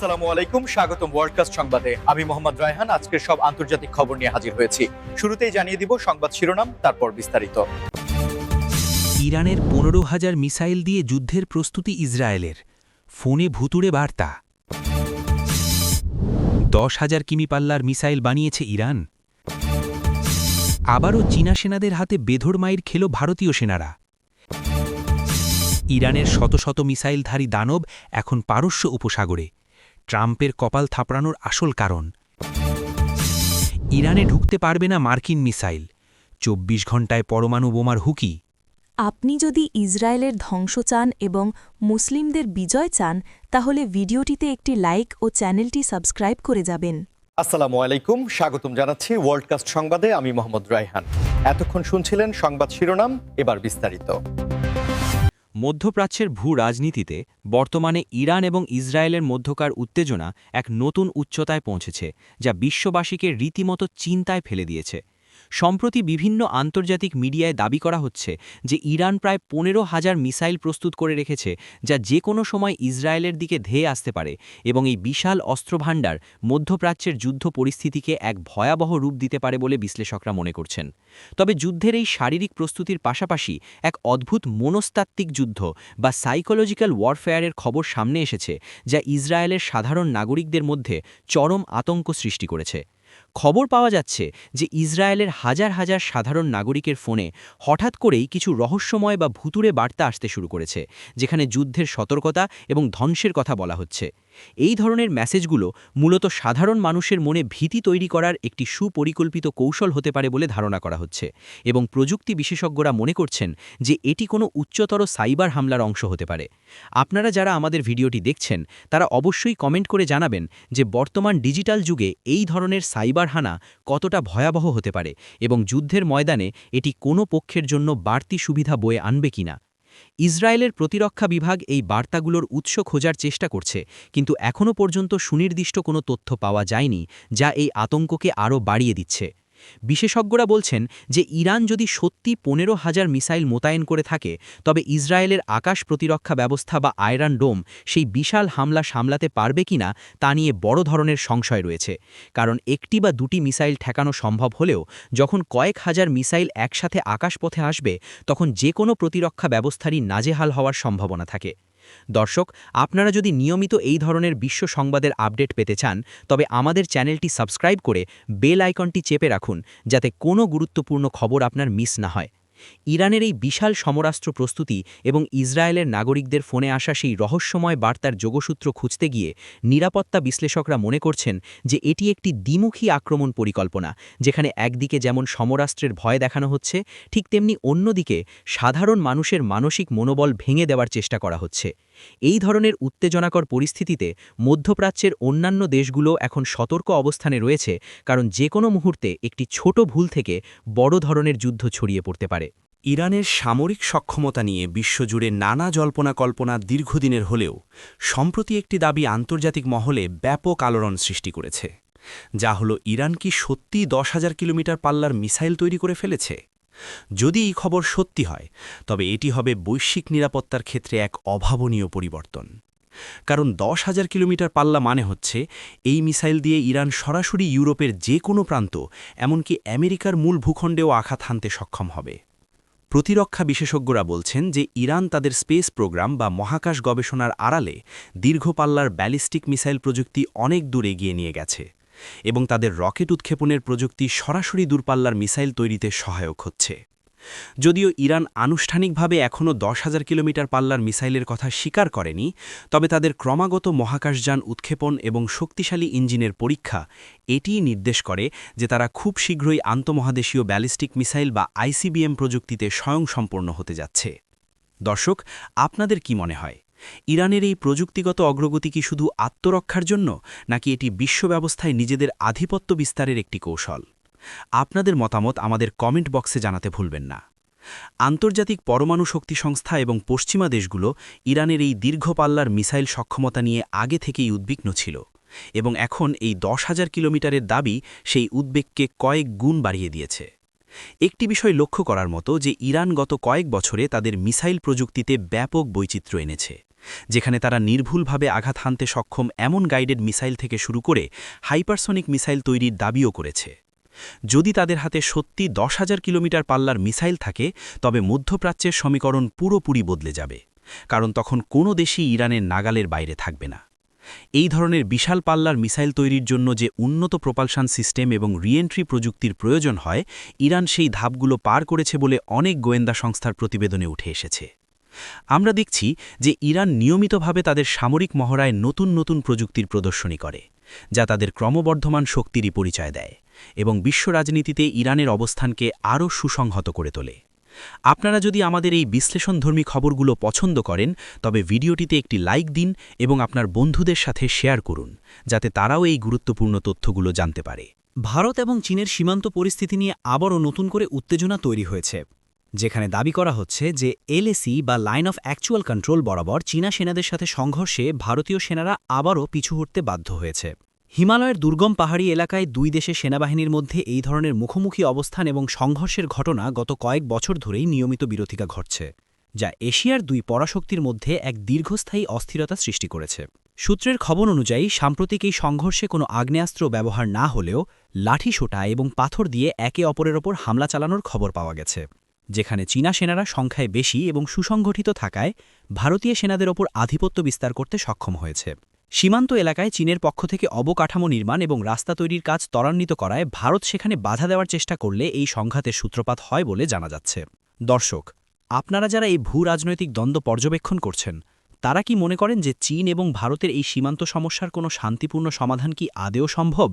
আসসালামু আলাইকুম, স্বাগতম ওয়ার্ল্ডকাস্ট সংবাদে। আমি মোহাম্মদ রায়হান আজকের সব আন্তর্জাতিক খবর নিয়ে হাজির হয়েছি। শুরুতেই জানিয়ে দিব সংবাদ শিরোনাম, তারপর বিস্তারিত। ইরানের পনেরো হাজার মিসাইল দিয়ে যুদ্ধের প্রস্তুতি ইসরায়েলের। ফোনে ভুতুড়ে বার্তা। দশ হাজার কিমি পাল্লার মিসাইল বানিয়েছে ইরান। আবারও চীনা সেনাদের হাতে বেধর মাইর খেল ভারতীয় সেনারা। ইরানের শত শত মিসাইলধারী দানব এখন পারস্য উপসাগরে। ট্রাম্পের কপাল থাপড়ানোর আসল কারণ। ইরানে ঢুকতে পারবে না মার্কিন মিসাইল। চব্বিশ ঘণ্টায় পরমাণু বোমার হুকি। আপনি যদি ইসরায়েলের ধ্বংস চান এবং মুসলিমদের বিজয় চান তাহলে ভিডিওটিতে একটি লাইক ও চ্যানেলটি সাবস্ক্রাইব করে যাবেন। আসসালামু আলাইকুম স্বাগতম জানাচ্ছি ওয়ার্ল্ডকাস্ট সংবাদে আমি মোহাম্মদ রায়হান। এতক্ষণ শুনছিলেন সংবাদ শিরোনাম এবার বিস্তারিত। মধ্যপ্রাচ্যের ভূ রাজনীতিতে বর্তমানে ইরান এবং ইসরায়েলের মধ্যকার উত্তেজনা এক নতুন উচ্চতায় পৌঁছেছে, যা বিশ্ববাসীকে রীতিমতো চিন্তায় ফেলে দিয়েছে। সম্প্রতি বিভিন্ন আন্তর্জাতিক মিডিয়ায় দাবি করা হচ্ছে যে ইরান প্রায় পনেরো হাজার মিসাইল প্রস্তুত করে রেখেছে যা যে কোনো সময় ইসরায়েলের দিকে ধেয়ে আসতে পারে এবং এই বিশাল অস্ত্রভাণ্ডার মধ্যপ্রাচ্যের যুদ্ধ পরিস্থিতিকে এক ভয়াবহ রূপ দিতে পারে বলে বিশ্লেষকরা মনে করছেন। তবে যুদ্ধের এই শারীরিক প্রস্তুতির পাশাপাশি এক অদ্ভুত মনস্তাত্ত্বিক যুদ্ধ বা সাইকোলজিক্যাল ওয়ারফেয়ারের খবর সামনে এসেছে যা ইসরায়েলের সাধারণ নাগরিকদের মধ্যে চরম আতঙ্ক সৃষ্টি করেছে। খবর পাওয়া যাচ্ছে যে ইসরায়েলের হাজার হাজার সাধারণ নাগরিকের ফোনে হঠাৎ করেই কিছু রহস্যময় বা ভুতুরে বার্তা আসতে শুরু করেছে, যেখানে যুদ্ধের সতর্কতা এবং ধ্বংসের কথা বলা হচ্ছে। এই ধরনের মেসেজগুলো মূলত সাধারণ মানুষের মনে ভীতি তৈরি করার একটি সুপরিকল্পিত কৌশল হতে পারে বলে ধারণা করা হচ্ছে এবং প্রযুক্তি বিশেষজ্ঞরা মনে করছেন যে এটি কোনো উচ্চতর সাইবার হামলার অংশ হতে পারে। আপনারা যারা আমাদের ভিডিওটি দেখছেন, তারা অবশ্যই কমেন্ট করে জানাবেন যে বর্তমান ডিজিটাল যুগে এই ধরনের সাইবার হানা কতটা ভয়াবহ হতে পারে এবং যুদ্ধের ময়দানে এটি কোনো পক্ষের জন্য বাড়তি সুবিধা বয়ে আনবে কিনা। ইসরায়েলের প্রতিরক্ষা বিভাগ এই বার্তাগুলোর উৎস খোঁজার চেষ্টা করছে, কিন্তু এখনও পর্যন্ত সুনির্দিষ্ট কোনো তথ্য পাওয়া যায়নি, যা এই আতঙ্ককে আরও বাড়িয়ে দিচ্ছে। বিশেষজ্ঞরা বলছেন যে ইরান যদি সত্যি পনেরো হাজার মিসাইল মোতায়েন করে থাকে, তবে ইসরায়েলের আকাশ প্রতিরক্ষা ব্যবস্থা বা আয়রন ডোম সেই বিশাল হামলা সামলাতে পারবে কিনা তা নিয়ে বড় ধরনের সংশয় রয়েছে। কারণ একটি বা দুটি মিসাইল ঠেকানো সম্ভব হলেও যখন কয়েক হাজার মিসাইল একসাথে আকাশপথে আসবে, তখন যে কোনো প্রতিরক্ষা ব্যবস্থারই নাজেহাল হওয়ার সম্ভাবনা থাকে। দর্শক, আপনারা যদি নিয়মিত এই ধরনের বিশ্ব সংবাদের আপডেট পেতে চান, তবে আমাদের চ্যানেলটি সাবস্ক্রাইব করে বেল আইকনটি চেপে রাখুন, যাতে কোনো গুরুত্বপূর্ণ খবর আপনার মিস না হয়। ইরানের এই বিশাল সমরাস্ত্র প্রস্তুতি এবং ইসরায়েলের নাগরিকদের ফোনে আসা সেই রহস্যময় বার্তার যোগসূত্র খুঁজতে গিয়ে নিরাপত্তা বিশ্লেষকরা মনে করছেন যে এটি একটি দ্বিমুখী আক্রমণ পরিকল্পনা, যেখানে একদিকে যেমন সমরাস্ত্রের ভয় দেখানো হচ্ছে, ঠিক তেমনি অন্যদিকে সাধারণ মানুষের মানসিক মনোবল ভেঙে দেওয়ার চেষ্টা করা হচ্ছে। এই ধরনের উত্তেজনাকর পরিস্থিতিতে মধ্যপ্রাচ্যের অন্যান্য দেশগুলো এখন সতর্ক অবস্থানে রয়েছে, কারণ যে কোনো মুহূর্তে একটি ছোট ভুল থেকে বড় ধরনের যুদ্ধ ছড়িয়ে পড়তে পারে। ইরানের সামরিক সক্ষমতা নিয়ে বিশ্বজুড়ে নানা জল্পনা কল্পনা দীর্ঘদিনের হলেও সম্প্রতি একটি দাবি আন্তর্জাতিক মহলে ব্যাপক আলোড়ন সৃষ্টি করেছে। যা হল, ইরান কি সত্যিই দশ হাজার কিলোমিটার পাল্লার মিসাইল তৈরি করে ফেলেছে? যদি এই খবর সত্যি হয়, তবে এটি হবে বৈশ্বিক নিরাপত্তার ক্ষেত্রে এক অভাবনীয় পরিবর্তন। কারণ দশ হাজার কিলোমিটার পাল্লা মানে হচ্ছে, এই মিসাইল দিয়ে ইরান সরাসরি ইউরোপের যে কোনো প্রান্ত, এমনকি আমেরিকার মূল ভূখণ্ডেও আঘাত হানতে সক্ষম হবে। প্রতিরক্ষা বিশেষজ্ঞরা বলছেন যে ইরান তাদের স্পেস প্রোগ্রাম বা মহাকাশ গবেষণার আড়ালে দীর্ঘপাল্লার ব্যালিস্টিক মিসাইল প্রযুক্তি অনেক দূর এগিয়ে নিয়ে গেছে। এবং তাদের রকেট উৎক্ষেপণের প্রযুক্তি সরাসরি দূরপাল্লার মিসাইল তৈরিতে সহায়ক হচ্ছে। যদিও ইরান আনুষ্ঠানিকভাবে এখনও দশ হাজার কিলোমিটার পাল্লার মিসাইলের কথা স্বীকার করেনি, তবে তাদের ক্রমাগত মহাকাশযান উৎক্ষেপণ এবং শক্তিশালী ইঞ্জিনের পরীক্ষা এটিই নির্দেশ করে যে তারা খুব শীঘ্রই আন্তমহাদেশীয় ব্যালিস্টিক মিসাইল বা আইসিবিএম প্রযুক্তিতে স্বয়ংসম্পন্ন হতে যাচ্ছে। দর্শক, আপনাদের কি মনে হয়? ইরানের এই প্রযুক্তিগত অগ্রগতি কি শুধু আত্মরক্ষার জন্য, নাকি এটি বিশ্ব ব্যবস্থায় নিজেদের আধিপত্য বিস্তারের একটি কৌশল? আপনাদের মতামত আমাদের কমেন্ট বক্সে জানাতে ভুলবেন না। আন্তর্জাতিক পরমাণু শক্তি সংস্থা এবং পশ্চিমা দেশগুলো ইরানের এই দীর্ঘ পাল্লার মিসাইল সক্ষমতা নিয়ে আগে থেকেই উদ্বিগ্ন ছিল, এবং এখন এই দশ হাজার কিলোমিটারের দাবি সেই উদ্বেগকে কয়েক গুণ বাড়িয়ে দিয়েছে। একটি বিষয় লক্ষ্য করার মতো যে ইরান গত কয়েক বছরে তাদের মিসাইল প্রযুক্তিতে ব্যাপক বৈচিত্র্য এনেছে। যেখানে তারা নির্ভুলভাবে আঘাত হানতে সক্ষম এমন গাইডেড মিসাইল থেকে শুরু করে হাইপারসনিক মিসাইল তৈরির দাবিও করেছে। যদি তাদের হাতে সত্যি দশ হাজার কিলোমিটার পাল্লার মিসাইল থাকে, তবে মধ্যপ্রাচ্যের সমীকরণ পুরোপুরি বদলে যাবে, কারণ তখন কোনো দেশই ইরানের নাগালের বাইরে থাকবে না। এই ধরনের বিশাল পাল্লার মিসাইল তৈরির জন্য যে উন্নত প্রপালশন সিস্টেম এবং রিএন্ট্রি প্রযুক্তির প্রয়োজন হয়, ইরান সেই ধাপগুলো পার করেছে বলে অনেক গোয়েন্দা সংস্থার প্রতিবেদনে উঠে এসেছে। আমরা দেখছি যে ইরান নিয়মিতভাবে তাদের সামরিক মহড়ায় নতুন নতুন প্রযুক্তির প্রদর্শনী করে, যা তাদের ক্রমবর্ধমান শক্তিরই পরিচয় দেয় এবং বিশ্ব রাজনীতিতে ইরানের অবস্থানকে আরও সুসংহত করে তোলে। আপনারা যদি আমাদের এই বিশ্লেষণধর্মী খবরগুলো পছন্দ করেন, তবে ভিডিওটিতে একটি লাইক দিন এবং আপনার বন্ধুদের সাথে শেয়ার করুন, যাতে তারাও এই গুরুত্বপূর্ণ তথ্যগুলো জানতে পারে। ভারত এবং চীনের সীমান্ত পরিস্থিতি নিয়ে আবারও নতুন করে উত্তেজনা তৈরি হয়েছে। যেখানে দাবি করা হচ্ছে যে এলএসি বা লাইন অফ অ্যাকচুয়াল কন্ট্রোল বরাবর চীনা সেনাদের সাথে সংঘর্ষে ভারতীয় সেনারা আবারও পিছু হটতে বাধ্য হয়েছে। হিমালয়ের দুর্গম পাহাড়ি এলাকায় দুই দেশের সেনাবাহিনীর মধ্যে এই ধরনের মুখোমুখি অবস্থান এবং সংঘর্ষের ঘটনা গত কয়েক বছর ধরেই নিয়মিত বিরতিকা ঘটছে, যা এশিয়ার দুই পরাশক্তির মধ্যে এক দীর্ঘস্থায়ী অস্থিরতা সৃষ্টি করেছে। সূত্রের খবর অনুযায়ী, সাম্প্রতিক এই সংঘর্ষে কোনো আগ্নেয়াস্ত্র ব্যবহার না হলেও লাঠিসোঁটা এবং পাথর দিয়ে একে অপরের ওপর হামলা চালানোর খবর পাওয়া গেছে। যেখানে চীনা সেনারা সংখ্যায় বেশি এবং সুসংগঠিত থাকায় ভারতীয় সেনাদের ওপর আধিপত্য বিস্তার করতে সক্ষম হয়েছে। সীমান্ত এলাকায় চীনের পক্ষ থেকে অবকাঠামো নির্মাণ এবং রাস্তা তৈরির কাজ ত্বরান্বিত করায় ভারত সেখানে বাধা দেওয়ার চেষ্টা করলে এই সংঘাতের সূত্রপাত হয় বলে জানা যাচ্ছে। দর্শক, আপনারা যারা এই ভূ রাজনৈতিক দ্বন্দ্ব পর্যবেক্ষণ করছেন, তারা কি মনে করেন যে চীন এবং ভারতের এই সীমান্ত সমস্যার কোনো শান্তিপূর্ণ সমাধান কি আদেও সম্ভব?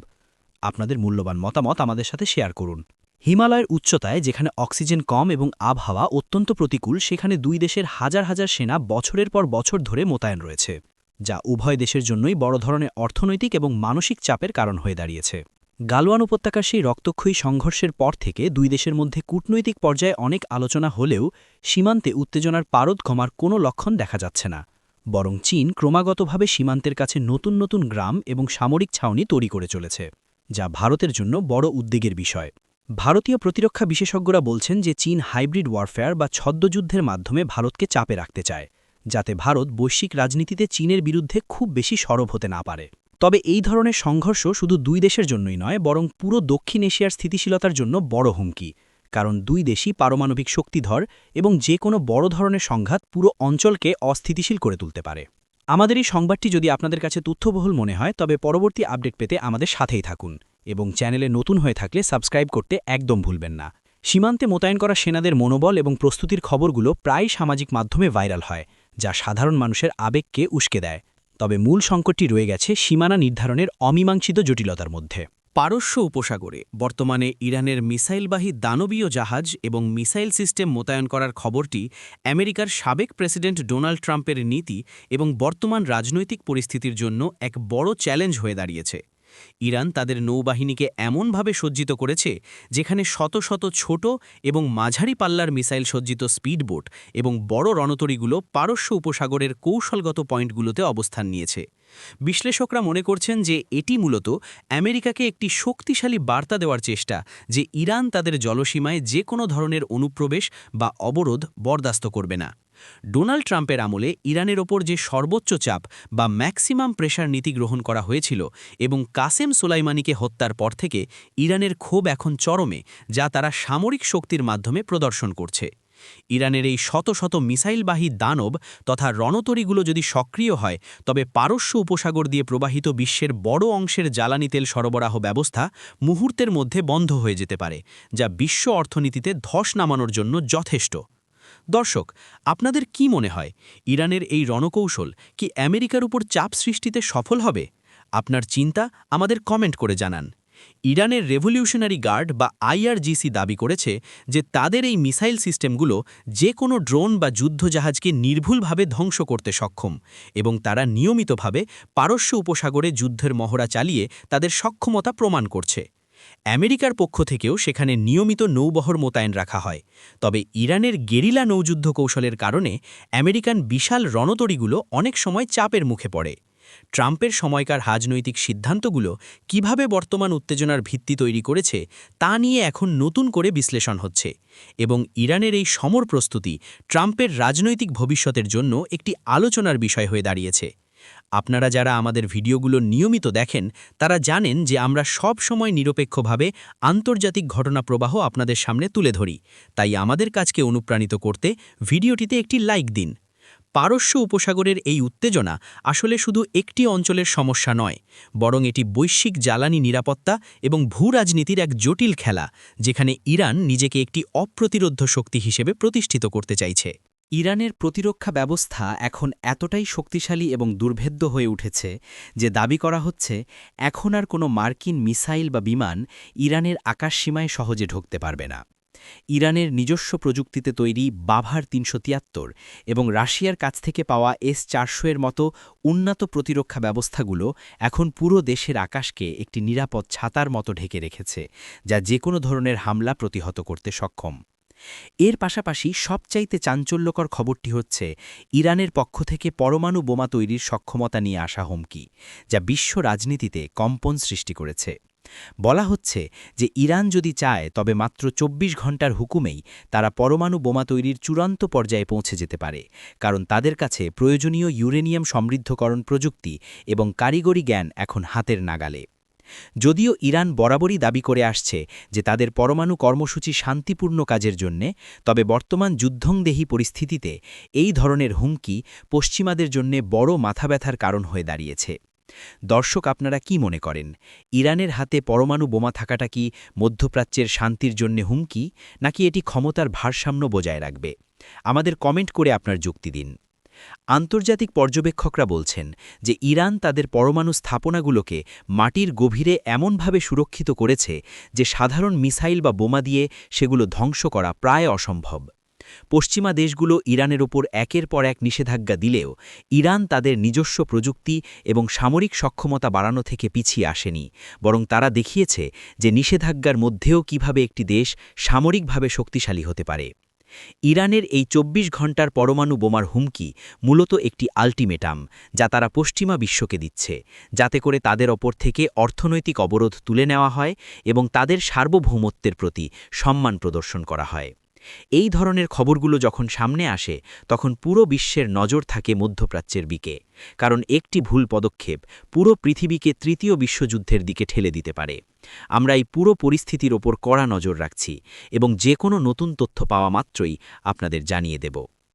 আপনাদের মূল্যবান মতামত আমাদের সাথে শেয়ার করুন। হিমালয়ের উচ্চতায়, যেখানে অক্সিজেন কম এবং আবহাওয়া অত্যন্ত প্রতিকূল, সেখানে দুই দেশের হাজার হাজার সেনা বছরের পর বছর ধরে মোতায়েন রয়েছে, যা উভয় দেশের জন্যই বড় ধরনের অর্থনৈতিক এবং মানসিক চাপের কারণ হয়ে দাঁড়িয়েছে। গালওয়ান উপত্যকার সেই রক্তক্ষয়ী সংঘর্ষের পর থেকে দুই দেশের মধ্যে কূটনৈতিক পর্যায়ে অনেক আলোচনা হলেও সীমান্তে উত্তেজনার পারদ কমার কোনো লক্ষণ দেখা যাচ্ছে না, বরং চীন ক্রমাগতভাবে সীমান্তের কাছে নতুন নতুন গ্রাম এবং সামরিক ছাউনি তৈরি করে চলেছে, যা ভারতের জন্য বড় উদ্বেগের বিষয়। ভারতীয় প্রতিরক্ষা বিশেষজ্ঞরা বলছেন যে চীন হাইব্রিড ওয়ারফেয়ার বা ছদ্মযুদ্ধের মাধ্যমে ভারতকে চাপে রাখতে চায়, যাতে ভারত বৈশ্বিক রাজনীতিতে চীনের বিরুদ্ধে খুব বেশি সরব হতে না পারে। তবে এই ধরনের সংঘর্ষ শুধু দুই দেশের জন্যই নয়, বরং পুরো দক্ষিণ এশিয়ার স্থিতিশীলতার জন্য বড় হুমকি, কারণ দুই দেশই পারমাণবিক শক্তিধর এবং যে কোনো বড় ধরনের সংঘাত পুরো অঞ্চলকে অস্থিতিশীল করে তুলতে পারে। আমাদের এই সংবাদটি যদি আপনাদের কাছে তথ্যবহুল মনে হয়, তবে পরবর্তী আপডেট পেতে আমাদের সাথেই থাকুন। এবং চ্যানেলে নতুন হয়ে থাকলে সাবস্ক্রাইব করতে একদম ভুলবেন না। সীমান্তে মোতায়েন করা সেনাদের মনোবল এবং প্রস্তুতির খবরগুলো প্রায় সামাজিক মাধ্যমে ভাইরাল হয়, যা সাধারণ মানুষের আবেগকে উস্কে দেয়। তবে মূল সংকটটি রয়ে গেছে সীমানা নির্ধারণের অমীমাংসিত জটিলতার মধ্যে। পারস্য উপসাগরে বর্তমানে ইরানের মিসাইলবাহী দানবীয় জাহাজ এবং মিসাইল সিস্টেম মোতায়েন করার খবরটি আমেরিকার সাবেক প্রেসিডেন্ট ডোনাল্ড ট্রাম্পের নীতি এবং বর্তমান রাজনৈতিক পরিস্থিতির জন্য এক বড় চ্যালেঞ্জ হয়ে দাঁড়িয়েছে। ইরান তাদের নৌবাহিনীকে এমনভাবে সজ্জিত করেছে যেখানে শত শত ছোট এবং মাঝারি পাল্লার মিসাইল সজ্জিত স্পিডবোট এবং বড় রণতরীগুলো পারস্য উপসাগরের কৌশলগত পয়েন্টগুলোতে অবস্থান নিয়েছে। বিশ্লেষকরা মনে করছেন যে এটি মূলত আমেরিকাকে একটি শক্তিশালী বার্তা দেওয়ার চেষ্টা, যে ইরান তাদের জলসীমায় যে কোনো ধরনের অনুপ্রবেশ বা অবরোধ বরদাস্ত করবে না। ডোনাল্ড ট্রাম্পের আমলে ইরানের ওপর যে সর্বোচ্চ চাপ বা ম্যাক্সিমাম প্রেশার নীতি গ্রহণ করা হয়েছিল এবং কাসেম সোলাইমানিকে হত্যার পর থেকে ইরানের ক্ষোভ এখন চরমে, যা তারা সামরিক শক্তির মাধ্যমে প্রদর্শন করছে। ইরানের এই শত শত মিসাইলবাহী দানব তথা রণতরীগুলো যদি সক্রিয় হয়, তবে পারস্য উপসাগর দিয়ে প্রবাহিত বিশ্বের বড় অংশের জ্বালানি তেল সরবরাহ ব্যবস্থা মুহূর্তের মধ্যে বন্ধ হয়ে যেতে পারে, যা বিশ্ব অর্থনীতিতে ধস নামানোর জন্য যথেষ্ট। দর্শক, আপনাদের কি মনে হয়, ইরানের এই রণকৌশল কি আমেরিকার উপর চাপ সৃষ্টিতে সফল হবে? আপনার চিন্তা আমাদের কমেন্ট করে জানান। ইরানের রেভলিউশনারি গার্ড বা আইআরজিসি দাবি করেছে যে তাদের এই মিসাইল সিস্টেমগুলো যে কোনো ড্রোন বা যুদ্ধজাহাজকে নির্ভুলভাবে ধ্বংস করতে সক্ষম এবং তারা নিয়মিতভাবে পারস্য উপসাগরে যুদ্ধের মহড়া চালিয়ে তাদের সক্ষমতা প্রমাণ করছে। আমেরিকার পক্ষ থেকেও সেখানে নিয়মিত নৌবহর মোতায়েন রাখা হয়। তবে ইরানের গেরিলা নৌযুদ্ধ কৌশলের কারণে আমেরিকান বিশাল রণতরীগুলো অনেক সময় চাপের মুখে পড়ে। ট্রাম্পের সময়কার রাজনৈতিক সিদ্ধান্তগুলো কীভাবে বর্তমান উত্তেজনার ভিত্তি তৈরি করেছে তা নিয়ে এখন নতুন করে বিশ্লেষণ হচ্ছে এবং ইরানের এই সমর প্রস্তুতি ট্রাম্পের রাজনৈতিক ভবিষ্যতের জন্য একটি আলোচনার বিষয় হয়ে দাঁড়িয়েছে। আপনারা যারা আমাদের ভিডিওগুলো নিয়মিত দেখেন, তারা জানেন যে আমরা সব সময় নিরপেক্ষভাবে আন্তর্জাতিক ঘটনা প্রবাহ আপনাদের সামনে তুলে ধরি। তাই আমাদের কাজকে অনুপ্রাণিত করতে ভিডিওটিতে একটি লাইক দিন। পারস্য উপসাগরের এই উত্তেজনা আসলে শুধু একটি অঞ্চলের সমস্যা নয়, বরং এটি বৈশ্বিক জ্বালানি নিরাপত্তা এবং ভূ রাজনীতির এক জটিল খেলা, যেখানে ইরান নিজেকে একটি অপ্রতিরোধ্য শক্তি হিসেবে প্রতিষ্ঠিত করতে চাইছে। ইরানের প্রতিরক্ষা ব্যবস্থা এখন এতটাই শক্তিশালী এবং দুর্ভেদ্য হয়ে উঠেছে যে দাবি করা হচ্ছে, এখন আর কোনো মার্কিন মিসাইল বা বিমান ইরানের আকাশসীমায় সহজে ঢুকতে পারবে না। ইরানের নিজস্ব প্রযুক্তিতে তৈরি বাভার তিনশো তিয়াত্তর এবং রাশিয়ার কাছ থেকে পাওয়া এস চারশো এর মতো উন্নত প্রতিরক্ষা ব্যবস্থাগুলো এখন পুরো দেশের আকাশকে একটি নিরাপদ ছাতার মতো ঢেকে রেখেছে, যা যে কোনো ধরনের হামলা প্রতিহত করতে সক্ষম। এর পাশাপাশি সবচাইতে চাঞ্চল্যকর খবরটি হচ্ছে, ইরানের পক্ষ থেকে পরমাণু বোমা তৈরির সক্ষমতা নিয়ে আসা হুমকি, যা বিশ্ব রাজনীতিতে কম্পন সৃষ্টি করেছে। বলা হচ্ছে যে ইরান যদি চায়, তবে মাত্র ২৪ ঘণ্টার হুকুমেই তারা পরমাণু বোমা তৈরির চূড়ান্ত পর্যায়ে পৌঁছে যেতে পারে। কারণ তাদের কাছে প্রয়োজনীয় ইউরেনিয়াম সমৃদ্ধকরণ প্রযুক্তি এবং কারিগরি জ্ঞান এখন হাতের নাগালে। যদিও ইরান বরাবরই দাবি করে আসছে যে তাদের পরমাণু কর্মসূচি শান্তিপূর্ণ কাজের জন্যে, তবে বর্তমান যুদ্ধংদেহী পরিস্থিতিতে এই ধরনের হুমকি পশ্চিমাদের জন্যে বড় মাথা ব্যথার কারণ হয়ে দাঁড়িয়েছে। দর্শক, আপনারা কি মনে করেন? ইরানের হাতে পরমাণু বোমা থাকাটা কি মধ্যপ্রাচ্যের শান্তির জন্যে হুমকি, নাকি এটি ক্ষমতার ভারসাম্য বজায় রাখবে? আমাদের কমেন্ট করে আপনার যুক্তি দিন। আন্তর্জাতিক পর্যবেক্ষকরা বলছেন যে ইরান তাদের পরমাণু স্থাপনাগুলোকে মাটির গভীরে এমনভাবে সুরক্ষিত করেছে যে সাধারণ মিসাইল বা বোমা দিয়ে সেগুলো ধ্বংস করা প্রায় অসম্ভব। পশ্চিমা দেশগুলো ইরানের ওপর একের পর এক নিষেধাজ্ঞা দিলেও ইরান তাদের নিজস্ব প্রযুক্তি এবং সামরিক সক্ষমতা বাড়ানো থেকে পিছিয়ে আসেনি, বরং তারা দেখিয়েছে যে নিষেধাজ্ঞার মধ্যেও কীভাবে একটি দেশ সামরিকভাবে শক্তিশালী হতে পারে। ইরানের এই ২৪ ঘণ্টার পরমাণু বোমার হুমকি মূলত একটি আল্টিমেটাম যা তারা পশ্চিমা বিশ্বকে দিচ্ছে, যাতে করে তাদের ওপর থেকে অর্থনৈতিক অবরোধ তুলে নেওয়া হয় এবং তাদের সার্বভৌমত্বের প্রতি সম্মান প্রদর্শন করা হয়। এই ধরনের খবরগুলো যখন সামনে আসে, তখন পুরো বিশ্বের নজর থাকে মধ্যপ্রাচ্যের দিকে, কারণ একটি ভুল পদক্ষেপ পুরো পৃথিবীকে তৃতীয় বিশ্বযুদ্ধের দিকে ঠেলে দিতে পারে। আমরা এই পুরো পরিস্থিতির ওপর কড়া নজর রাখছি এবং যে কোনো নতুন তথ্য পাওয়া মাত্রই আপনাদের জানিয়ে দেব।